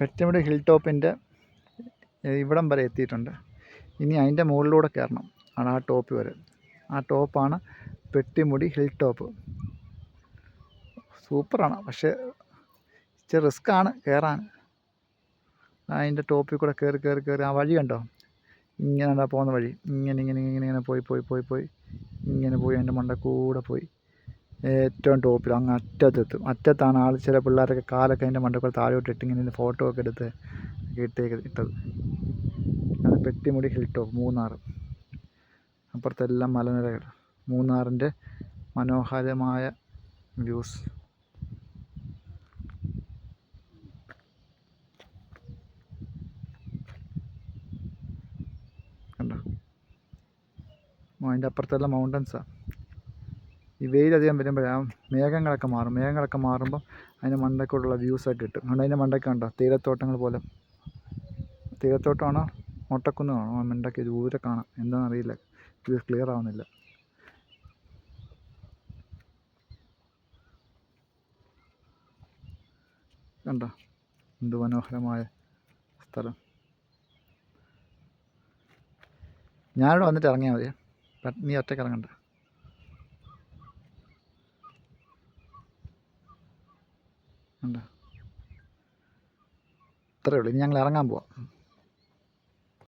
പെറ്റമുടി hill ടോപ്പിന്റെ ഇവിടം വരെ എത്തിയിട്ടുണ്ട്. ഇനി അതിന്റെ മുകളിലൂടെ കയറണം. ആണ് ആ ടോപ്പ് വരെ. ആ ടോപ്പാണ് പെട്ടിമുടി ഹിൽ ടോപ്പ് സൂപ്പറാണ്. പക്ഷേ ഇച്ചിരി റിസ്ക്കാണ് കയറാൻ. അതിന്റെ ടോപ്പിൽ കൂടെ കയറി കയറി കയറി. ആ വഴി കണ്ടോ? ഇങ്ങനെ പോകുന്ന വഴി. ഇങ്ങനെ ഇങ്ങനെ ഇങ്ങനെ ഇങ്ങനെ പോയി പോയി പോയി പോയി. ഇങ്ങനെ പോയി അതിന്റെ മണ്ട കൂടെ പോയി. ഏറ്റവും ടോപ്പിൽ അങ്ങ് അറ്റത്തെത്തും. അറ്റത്താണ് ആൾ ചില പിള്ളേരൊക്കെ കാലൊക്കെ അതിന്റെ മണ്ട കൂടെ താഴോട്ട് ഇട്ട് ഇങ്ങനെ ഫോട്ടോ ഒക്കെ എടുത്ത് ഇട്ടേക്ക് ഇട്ടത്. അത് പെട്ടിമുടി ഹിൽ ടോപ്പ് മൂന്നാർ അപ്പുറത്തെല്ലാം മലനിരകൾ. മൂന്നാറിന്റെ മനോഹരമായ വ്യൂസ് കണ്ടോ? അതിന്റെ അപ്പുറത്തെല്ലാം മൗണ്ടൻസാണ് ഈ വെയിലധികം വരുമ്പോഴേ ആ മേഘങ്ങളൊക്കെ മാറും. മേഘങ്ങളൊക്കെ മാറുമ്പോൾ അതിന്റെ മണ്ടക്കോട്ടുള്ള വ്യൂസൊക്കെ കിട്ടും. അതുകൊണ്ട് അതിന്റെ മണ്ടയ്ക്ക് കണ്ടോ? തീരത്തോട്ടങ്ങൾ പോലെ. തേയിലത്തോട്ടമാണോ? മൊട്ടക്കുന്നാണോ മണ്ടയ്ക്ക് ദൂരെ കാണാം. എന്താണെന്നറിയില്ല. ഇത് ക്ലിയർ ആവുന്നില്ല. കണ്ടോ? എന്ത് മനോഹരമായ സ്ഥലം. ഞാനിവിടെ വന്നിട്ട് ഇറങ്ങിയാൽ മതി നീ ഒറ്റയ്ക്ക് ഇറങ്ങണ്ട. കണ്ടോ അത്രയേ ഉള്ളൂ. ഇനി ഞങ്ങൾ ഇറങ്ങാൻ പോവാം.